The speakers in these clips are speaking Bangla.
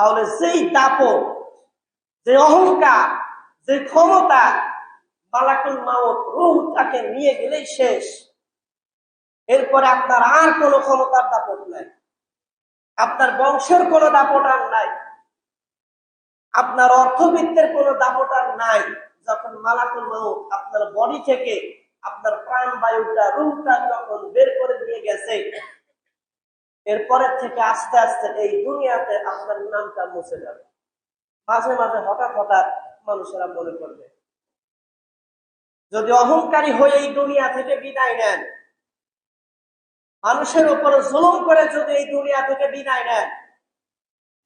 তাহলে যেই দাপট, যে অহংকার, যে ক্ষমতা মালাকুল মাউত রুহ তাকে নিয়ে গেলেই শেষ। এরপরে আপনার আর কোনো ক্ষমতার দাপট নাই। আপনার বংশের কোনো দাপট আর নাই। আপনার অর্থবিত্তের কোনো দাপট আর নাই। যখন মালাকুল মাউত আপনার বডি থেকে আপনার প্রাণ বায়ুটা রুহটা যখন বের করে নিয়ে গেছে এরপরের থেকে আস্তে আস্তে এই দুনিয়াতে আপনার নামটা মুছে যাবে। মাঝে মাঝে হঠাৎ হঠাৎ মানুষেরা মনে করবে, যদি অহংকারী হয়ে এই দুনিয়া থেকে বিদায় নেন, মানুষের উপর জুলুম করে যদি এই দুনিয়া থেকে বিদায় নেন,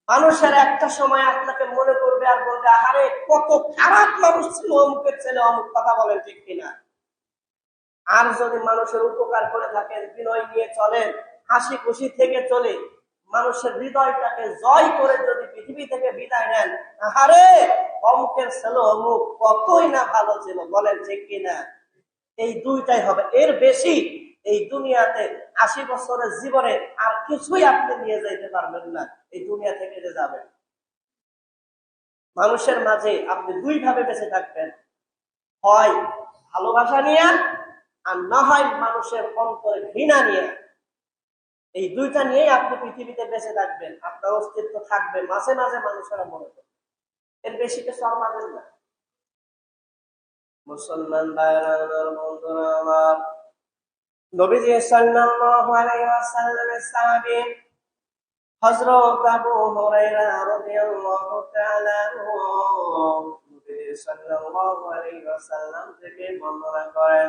মানুষের একটা সময় আপনাকে মনে করবে আর বলবে আরে কত খারাপ মানুষ ছিল অমুকের ছেলে, অমুক কথা বলেন ঠিক কিনা? আর যদি মানুষের উপকার করে থাকেন, বিনয় নিয়ে চলেন হাসি খুশি থেকে চলে। মানুষের হৃদয়টাকে জয় করে যদি পৃথিবী থেকে বিদায় নেন আরে অমুকের ছেলে অমুক কতই না ভালো ছিল, বলেন ঠিক কিনা? এই দুইটাই হবে। এর বেশি এই দুনিয়াতে আশি বছরের জীবনে আর কিছুই আপনি নিয়ে যাইতে পারবেন না, এই দুনিয়া থেকে যে যাবেন। মানুষের মাঝে আপনি দুই ভাবে বেঁচে থাকবেন। হয় ভালোবাসা নিয়ে আর না হয় মানুষের অন্তরে ঘৃণা নিয়ে। এই দুইটা নিয়েই আপনি পৃথিবীতে বেঁচে থাকবেন। আপনার অস্তিত্ব থাকবে। মাঝে মাঝে মানুষেরা মনে করবে এর বেশি আর পাবেন না। মুসলমান বন্ধুরা, আমার নবীজি সাল্লাল্লাহু আলাইহি ওয়াসাল্লামের সাহাবী হযরত আবু হুরায়রা রাদিয়াল্লাহু তাআলা নবীজি সাল্লাল্লাহু আলাইহি ওয়াসাল্লাম থেকে বর্ণনা করেন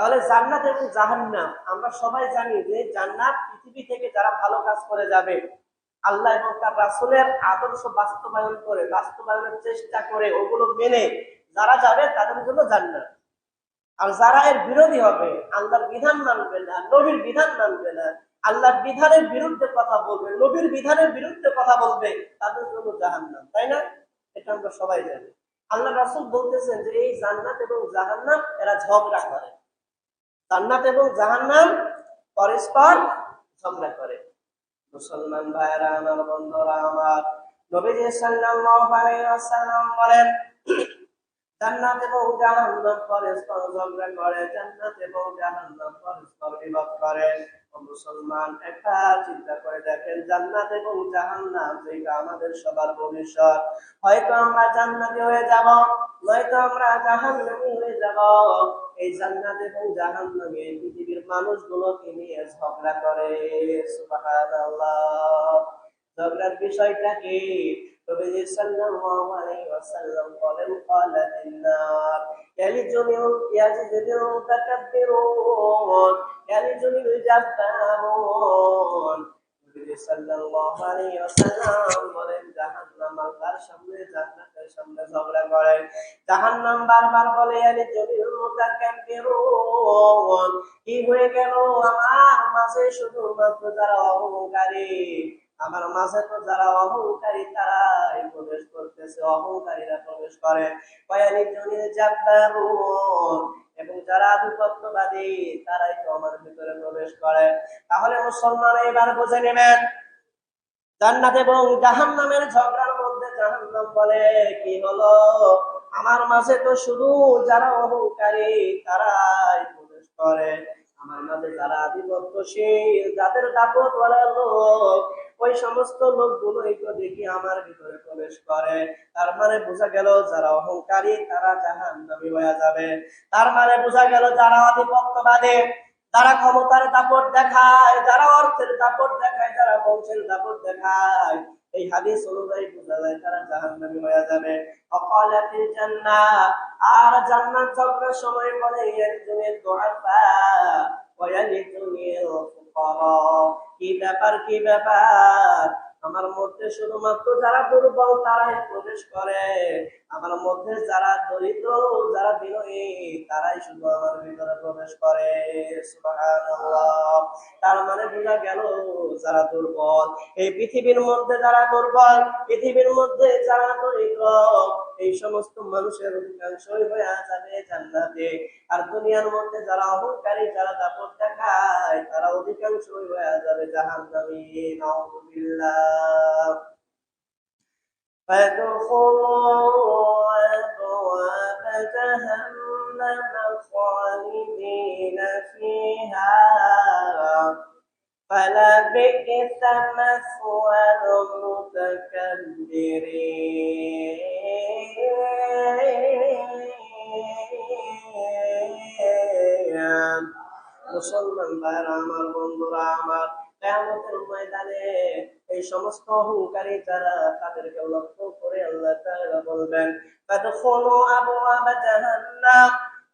তাহলে জান্নাত এবং জাহান্নাম, আমরা সবাই জানি যে জান্নাত পৃথিবী থেকে যারা ভালো কাজ করে যাবে, আল্লাহ এবং তার রাসুলের আদর্শ বাস্তবায়ন করে, বাস্তবায়নের চেষ্টা করে, ওগুলো মেনে যারা যাবে তাদের জন্য জান্নাত। আর যারা এর বিরোধী হবে, আল্লাহর বিধান মানবে না, নবীর বিধান মানবে না, আল্লাহর বিধানের বিরুদ্ধে কথা বলবে, নবীর বিধানের বিরুদ্ধে কথা বলবে, তাদের জন্য জাহান্নাম, তাই না? এটা আমরা সবাই জানি। আল্লাহ রাসুল বলতেছেন যে এই জান্নাত এবং জাহান্নাম এরা ঝগড়া করে। জান্নাত এবং জাহান্নাম পরস্পর ঝগড়া করে। মুসলমান ভাইরা আমার বন্ধুরা, আমার নবীজি সাল্লাল্লাহু আলাইহি ওয়াসাল্লাম বলেন, জান্নাত এবং জাহান্নাম পরস্পর ঝগড়া করে, জান্নাত এবং জাহান্নাম পরস্পর বিবাদ করে। মুসলমান, একটা চিন্তা করে দেখেন, জান্নাত এবং জাহান্নাম যেটা আমাদের সবার ভবিষ্যৎ। হয়তো আমরা জান্নাতি হয়ে যাব, নয়তো আমরা জাহান্নামি হয়ে যাব। এই জান্নাত এবং জাহান্নামে পৃথিবীর মানুষগুলোকে নিয়ে ঝগড়া করে। সুবহানাল্লাহ। ঝগড়ার বিষয়টা কি নবীজি সাল্লাল্লাহু আলাইহি ওয়াসাল্লাম বলেন ক্বালাতিন নার ইয়ালিজুনিল ইয়াজিদুল মুতাকাব্বিরুন ইয়ালিজুনিল জাব্বারুন। আমার মাঝে শুধুমাত্র যারা অহংকারী, আমার মাঝে তো যারা অহংকারী, তারাই প্রবেশ করতেছে। অহংকারীরা প্রবেশ করে। কয়ালি জনের জাব্বারুন এবং যারা আধিপত্যবাদী, তারাই তো আমার ভিতরে প্রবেশ করে। তাহলে মুসলমান এবার বুঝে নেবেন, জান্নাত এবং জাহান্নামের ঝগড়ার মধ্যে জাহান্নাম বলে কি হলো? আমার মাঝে তো শুধু যারা অহংকারী, তারাই প্রবেশ করে। আমার মাঝে যারা আধিপত্যশীল, যাদের দাপট লোক ওই সমস্ত লোকগুলোই তো দেখি আমার ভিতরে প্রবেশ করে। তার মানে বোঝা গেল যারা অহংকারী, তারা জাহান নামি হয়ে যাবে। তার মানে বোঝা গেল যারা আধিপত্যবাদী, যারা ক্ষমতার দাপট দেখায়, যারা অর্থের দাপট দেখায়, যারা বংশের দাপট দেখায়। এই হাদিস অনুযায়ী বোঝা যায় তারা জাহান নামি হয়ে যাবে। অকালাতিল জান্নাত আর জান্নাত ঝগড়ার সময় বলে, একজনের দোয়াফা ওয়ালিতুনিল ফুকারা। কি ব্যাপার কি ব্যাপার? আমার মধ্যে শুধুমাত্র যারা দুর্বল তারাই প্রবেশ করে। আমার মধ্যে যারা দরিদ্র, যারা বিনয়ী, তারাই শুধু আমার ভিতরে প্রবেশ করে। তার মানে বোঝা গেল যারা দুর্বল। এই পৃথিবীর মধ্যে যারা দুর্বল, পৃথিবীর মধ্যে যারা দরিদ্র এই সমস্ত মানুষের অধিকাংশই হয়ে যাবে জান্নাতে আর দুনিয়ার মধ্যে যারা অহংকারী যারা দাপট দেখায় তারা অধিকাংশই হয়ে যাবে জাহান্নামী নাউযুবিল্লাহ فادخلوا أبواب جهنم خالدين فيها فلبئس مثوى المتكبرين মুসলমান ভাইরা আমার বন্ধুরা আমার কেয়ামতের ময়দানে এই সমস্ত অহংকারী যারা তাদেরকে লক্ষ্য করে আল্লাহ তাআলা বলবেন ফাদখুলু আবওয়াবা জাহান্নাম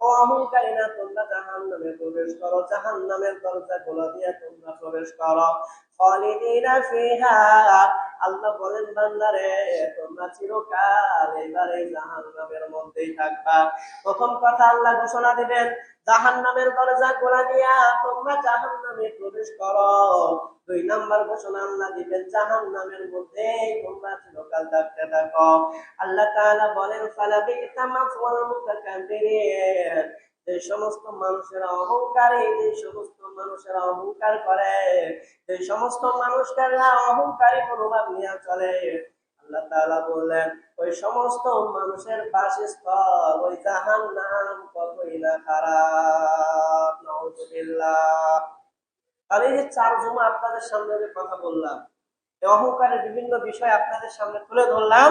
অহংকারীরা তোমরা জাহান্নামে প্রবেশ করো। জাহান্নামের দরজা খোলা দিয়ে তোমরা প্রবেশ করো। আল্লাহ বলেন, বান্দারে, তোমরা চিরকাল এবারে জাহান্নামের মধ্যেই থাকবা। প্রথম কথা আল্লাহ ঘোষণা দিবেন, জাহান্নামের দরজা গোলা দিয়া তোমরা জাহান্নামে প্রবেশ করো। দুই নাম্বার ঘোষণা আল্লাহ দিবেন জাহান মধ্যে তোমরা চিরকাল থাকতে থাকো। আল্লাহ তাআলা বলেন ফালাবি তামাফুল মুতাকাব্বিরিন। যে সমস্ত মানুষেরা অহংকারী, যে সমস্ত মানুষেরা অহংকার করে, যে সমস্ত মানুষেরা অহংকারী মনোভাব নিয়ে চলে। আল্লাহ তাআলা বললেন, ওই সমস্ত মানুষের বাসস্থল ওই জাহান নাম কতই না খারাপ নাউজুবিল্লাহ তাহলে এই যে চার জমা আপনাদের সামনে যে কথা বললাম অহংকারের বিভিন্ন বিষয় আপনাদের সামনে তুলে ধরলাম,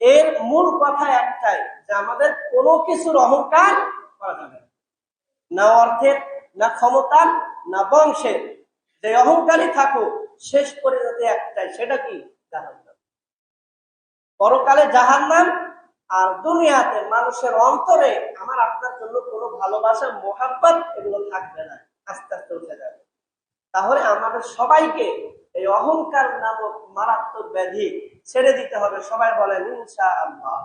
এর মূল কথা একটাই যে আমাদের কোনো কিছুর অহংকার করা যাবে না। অর্থের, না ক্ষমতার, না বংশের। যে অহংকারী থাকুক, শেষ পরিণতি একটাই, সেটা কি? জাহান্নাম। পরকালে জাহান্নাম আর দুনিয়াতে মানুষের অন্তরে আমার আপনার জন্য কোনো ভালোবাসা, মোহাব্বত এগুলো থাকবে না। আস্তে আস্তে উঠে যাবে। তাহলে আমাদের সবাইকে এই অহংকার নামক মারাত্মক ব্যাধি ছেড়ে দিতে হবে। সবাই বলেন ইনশা আল্লাহ